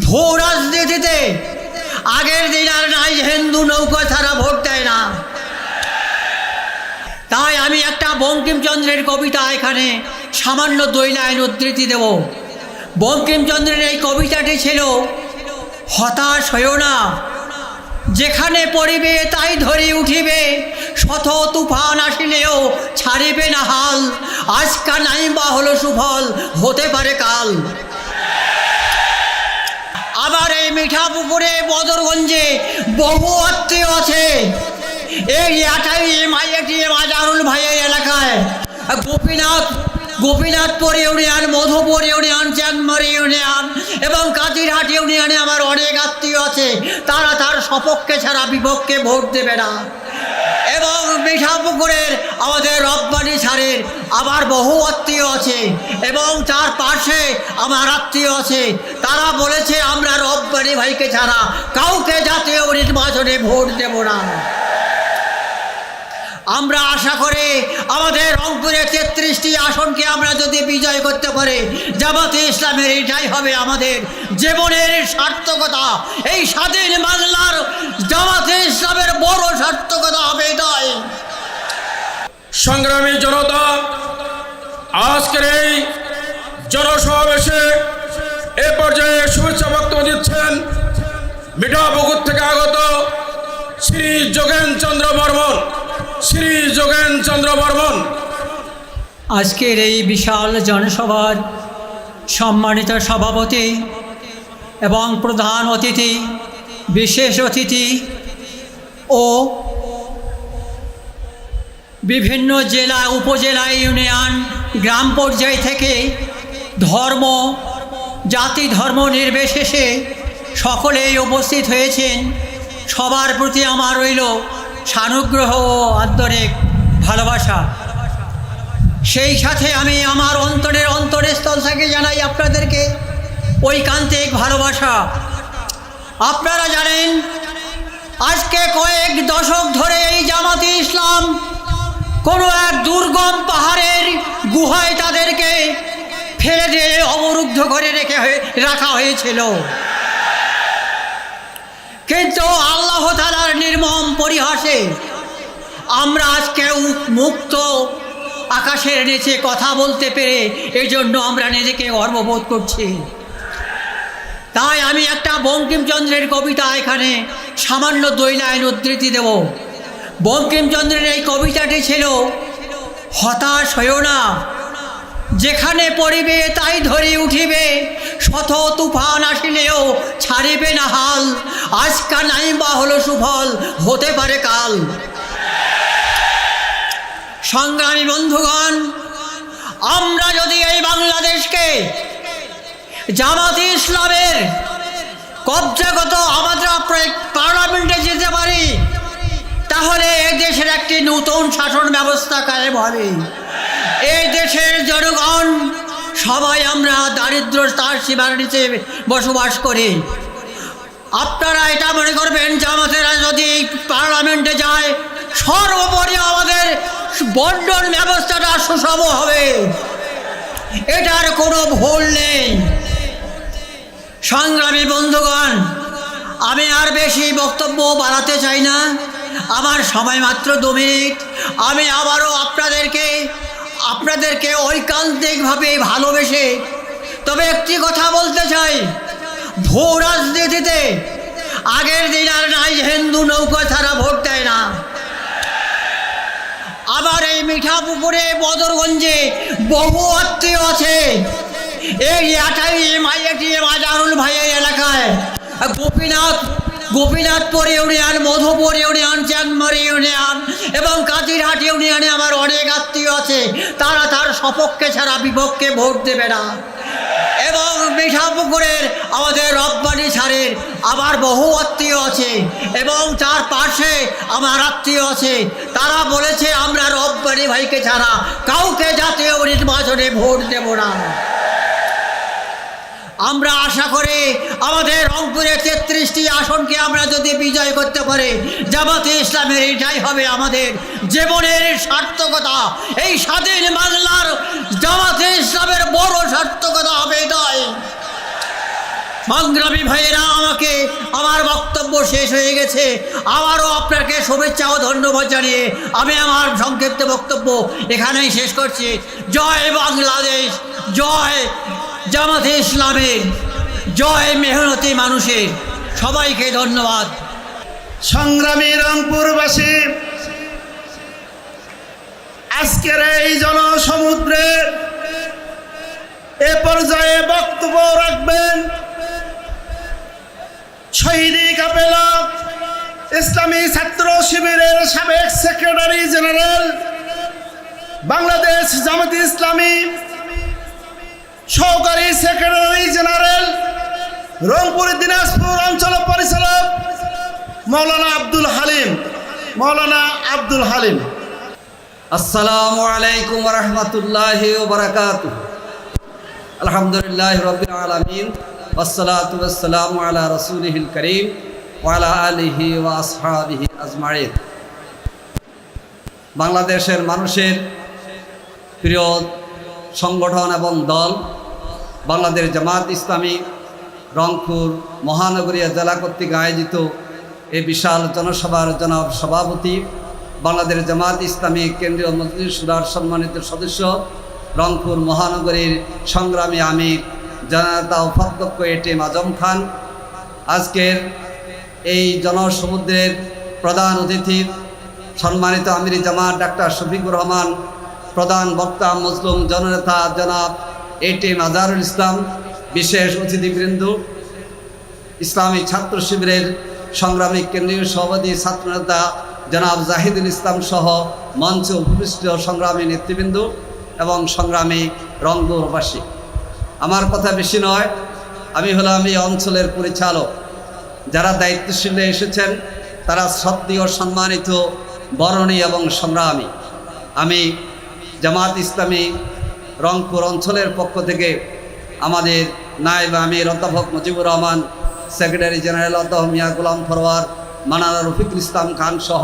ভূ রাজনীতিতে। আগের দিন আর নাই, হিন্দু নৌকা ছাড়া ভোট দেয় না। তাই আমি একটা বঙ্কিমচন্দ্রের কবিতা এখানে সামান্য দুই লাইন উদ্ধৃতি দেব। বঙ্কিমচন্দ্রের এই কবিতাটি ছিল, হতাশ হয়েও না। যেখানে পড়িবে, তাই ধরে উঠিবে। শত তুফান আসিলেও ছাড়িবে না হাল। আজকা নাই বা হলো সুফল, হতে পারে কাল। আবার এই মিঠা পুকুরে বদরগঞ্জে বহু আত্মীয় আছে। এই আটাই মাইয়াটি মাজারুল ভাইয়ের এলাকায়। Gopinath Gopinathpur union Madhupur union Chandmari union এবং কাজিরহাট ইউনিয়নে আমার অনেক আত্মীয় আছে। তারা তার সপক্ষে ছাড়া বিপক্ষে ভোট দেবে না। এবং মিঠাপুকুরের আমাদের রব্বানি ছাড়ের আবার বহু আত্মীয় আছে এবং তার পাশে আমার আত্মীয় আছে। তারা বলেছে, আমরা রব্বানি ভাইকে ছাড়া কাউকে জাতীয় নির্বাচনে ভোট দেব না। আমরা আশা করে আমাদের রংপুরের তেত্রিশটি আসনকে আমরা যদি বিজয় করতে পারি, জামাতে ইসলামের এটাই হবে আমাদের জীবনের সার্থকতা। এই স্বাধীন বাংলার জামাতে ইসলামের বড় সার্থকতা হবে এটাই। সংগ্রামী জনতা, আজকের এই জনসমাবেশে এ পর্যায়ে শুভেচ্ছা বক্তব্য দিচ্ছেন মিঠাপুকুর থেকে আগত শ্রী যোগেন চন্দ্র বর্মন। শ্রী যোগেন চন্দ্র বর্মন। আজকের এই বিশাল জনসভার সম্মানিত সভাপতি এবং প্রধান অতিথি, বিশেষ অতিথি ও বিভিন্ন জেলা, উপজেলা, ইউনিয়ন, গ্রাম পর্যায় থেকে ধর্ম, জাতি ধর্ম নির্বিশেষে সকলেই উপস্থিত হয়েছেন। সবার প্রতি আমার রইল সানুগ্রহ ও আন্তরিক ভালোবাসা। সেই সাথে আমি আমার অন্তরের অন্তরস্থল থেকে জানাই আপনাদেরকে ঐকান্তিক ভালোবাসা। আপনারা জানেন, আজকে কয়েক দশক ধরে এই জামাতি ইসলাম কোনো এক দুর্গম পাহাড়ের গুহায় তাদেরকে ফেলে দিয়ে অবরুদ্ধ করে রেখে রাখা হয়েছিল। কিন্তু আল্লাহ তালার নির্মম পরিহাসে আমরা আজকে মুক্ত আকাশের নিচে কথা বলতে পেরে এই জন্য আমরা নিজেকে গর্ববোধ করছি। তাই আমি একটা বঙ্কিমচন্দ্রের কবিতা এখানে সামান্য দুই লাইন উদ্ধৃতি দেব। বঙ্কিমচন্দ্রের এই কবিতাটি ছিল, হতাশ হয়েও না। যেখানে পড়িবে তাই ধরে উঠিবে। শত তুফান আসিলেও ছাড়িবে না হাল। আজকা নাই বা হলো সুফল, হতে পারে কাল। সংগ্রামী বন্ধুগণ, আমরা যদি এই বাংলাদেশকে জামাতি ইসলামের কবজাগত আমরা প্রায় পার্লামেন্টে যেতে পারি তাহলে এই দেশের একটি নতুন শাসন ব্যবস্থা কায়েম হবে এই দেশের জনগণ, সবাই আমরা দারিদ্র তার সীমার নিচে বসবাস করি। আপনারা এটা মনে করবেন জামাতেরা যদি পার্লামেন্টে যায়, সর্বোপরি আমাদের বন্টন ব্যবস্থাটা সুষম হবে। এটার কোনো ভুল নেই। সংগ্রামী বন্ধুগণ, আমি আর বেশি বক্তব্য বাড়াতে চাই না। আমার সময় মাত্র দু মিনিট। আমি আবারও আপনাদেরকে আপনাদেরকে ঐকান্তিকভাবে ভালোবেসে তবে একটি কথা বলতে চাই। ভূ রাজনীতিতে আগের দিন আর নাই, হিন্দু নৌকা ছাড়া ভোট দেয় না। আবার এই মিঠা পুকুরে বদরগঞ্জে বহু আত্মীয় আছে। এই আটাই মাইয়াটি মাজারুল ভাইয়ের এলাকায়। Gopinath Gopinathpur union Madhupur union Chandmari union এবং কাজিরহাট ইউনিয়নে আমার অনেক আত্মীয় আছে। তারা তার সপক্ষে ছাড়া বিপক্ষে ভোট দেবে না। এবং মিঠাপুকুরের আমাদের রব্বানি ছাড়ের আবার বহু আত্মীয় আছে, এবং তার পাশে আমার আত্মীয় আছে। তারা বলেছে, আমরা রব্বানি ভাইকে ছাড়া কাউকে জাতীয় নির্বাচনে ভোট দেব না। আমরা আশা করে আমাদের রংপুরের তেত্রিশটি আসনকে আমরা যদি বিজয় করতে পারি, জামাতে ইসলামের এটাই হবে আমাদের জীবনের সার্থকতা। এই স্বাধীন বাংলার জামাতে ইসলামের বড় সার্থকতা হবে এটাই। সংগ্রামী ভাইয়েরা, আমাকে আমার বক্তব্য শেষ হয়ে গেছে। আবারও আপনাকে শুভেচ্ছা ও ধন্যবাদ জানিয়ে আমি আমার সংক্ষিপ্ত বক্তব্য এখানেই শেষ করছি। জয় বাংলাদেশ, জয় জামাতে ইসলামের জয় মেহনতি মানুষের সবাইকে ধন্যবাদ। সংগ্রামী রংপুরবাসী আজকের এই জনসমুদ্রে এ পর্যায়ে বক্তব্য রাখবেন শহীদি কাপেলা ইসলামী ছাত্র শিবিরের সাবেক সেক্রেটারি জেনারেল, বাংলাদেশ জামাতি ইসলামী সহকারী সেক্রেটারি জেনারেল, রংপুর দিনাজপুর অঞ্চল পরিচালক মৌলানা আব্দুল হালিম, মৌলানা আব্দুল হালিম। আসসালামু আলাইকুম রহমতুল্লাহ আলহামদুলিল্লাহ রবিল আলমিন আসসালাতু আসসালামু আলা রসুলহিল করিম ওয়ালা আলিহি ওয়া আসহাবিহি আজমাইন। বাংলাদেশের মানুষের প্রিয় সংগঠন এবং দল বাংলাদেশ জামাত ইসলামী রংপুর মহানগরীয় জেলা কর্তৃক আয়োজিত এই বিশাল জনসভার জনাব সভাপতি, বাংলাদেশ জামাত ইসলামী কেন্দ্রীয় মজলিস সুরার সম্মানিত সদস্য, রংপুর মহানগরীর সংগ্রামী আমির জনতা উপাধ্যক্ষ এটিএম আজম খান। আজকের এই জনসমুদ্রের প্রধান অতিথি, সম্মানিত আমির জামাত ডাক্তার শফিকুর রহমান, প্রধান বক্তা মুসলিম জননেতা জনাব এটিএম আজহারুল ইসলাম বিশেষ অতিথিবৃন্দ, ইসলামী ছাত্র শিবিরের সংগ্রামী কেন্দ্রীয় সভাপতি ছাত্রনেতা জনাব জাহিদুল ইসলাম সহ মঞ্চ উপবিষ্ট সংগ্রামী নেতৃবৃন্দ এবং সংগ্রামী রংপুরবাসী। আমার কথা বেশি নয়, আমি হলাম এই অঞ্চলের পরিচালক। যারা দায়িত্বশীলে এসেছেন, তারা শ্রদ্ধেয় সম্মানিত বরণী এবং সংগ্রামী। আমি জামাত ইসলামী রংপুর অঞ্চলের পক্ষ থেকে আমাদের নায়েব আমির, অধ্যাপক মুজিবুর রহমান, সেক্রেটারি জেনারেল অধ্যাপক মিয়া গুলাম ফরওয়ার মানানা রফিকুল ইসলাম খান সহ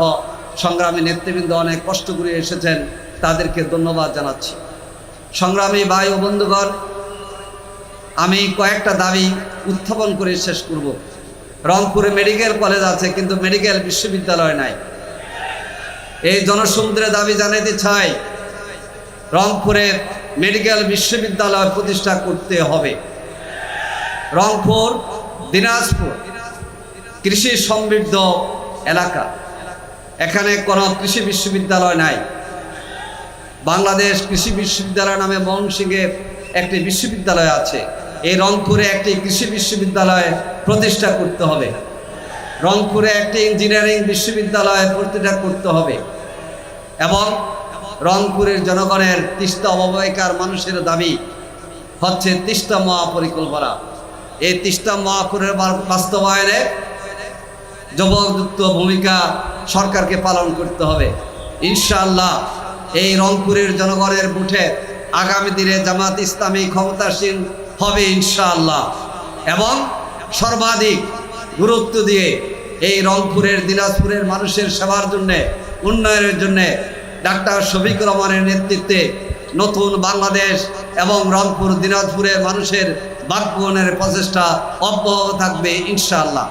সংগ্রামী নেতৃবৃন্দ অনেক কষ্ট করে এসেছেন, তাদেরকে ধন্যবাদ জানাচ্ছি। সংগ্রামী ভাই ও বন্ধুগণ, আমি কয়েকটা দাবি উত্থাপন করে শেষ করব। রংপুরে মেডিকেল কলেজ আছে, কিন্তু মেডিকেল বিশ্ববিদ্যালয় নাই। এই জনসমুদ্রের দাবি জানাতে চাই রংপুরে মেডিকেল বিশ্ববিদ্যালয় প্রতিষ্ঠা করতে হবে। রংপুর, দিনাজপুর, কৃষি সমৃদ্ধ এলাকা। এখানে কোনো কৃষি বিশ্ববিদ্যালয় নাই। বাংলাদেশ কৃষি বিশ্ববিদ্যালয় নামে ময়মনসিংহে একটি বিশ্ববিদ্যালয় আছে। এই রংপুরে একটি কৃষি বিশ্ববিদ্যালয় প্রতিষ্ঠা করতে হবে। রংপুরে একটি ইঞ্জিনিয়ারিং বিশ্ববিদ্যালয় প্রতিষ্ঠা করতে হবে। এবং রংপুরের জনগণের তিস্তা অববাহিকার মানুষের দাবি হচ্ছে তিস্তা মহাপরিকল্পনা। এই তিস্তা মহাপুরের বাস্তবায়নে যুবকযুক্ত ভূমিকা সরকারকে পালন করতে হবে। ইনশাআল্লাহ এই রংপুরের জনগণের বুঠে আগামী দিনে জামাত ইসলামী ক্ষমতাসীন হবে ইনশাআল্লাহ। এবং সর্বাধিক গুরুত্ব দিয়ে এই রংপুরের, দিনাজপুরের মানুষের সেবার জন্যে, উন্নয়নের জন্যে ডাক্তার শফিক রহমানের নেতৃত্বে নতুন বাংলাদেশ এবং রংপুর দিনাজপুরের মানুষের বাক্যনের প্রচেষ্টা অব্যাহত থাকবে, ইনশাআল্লাহ।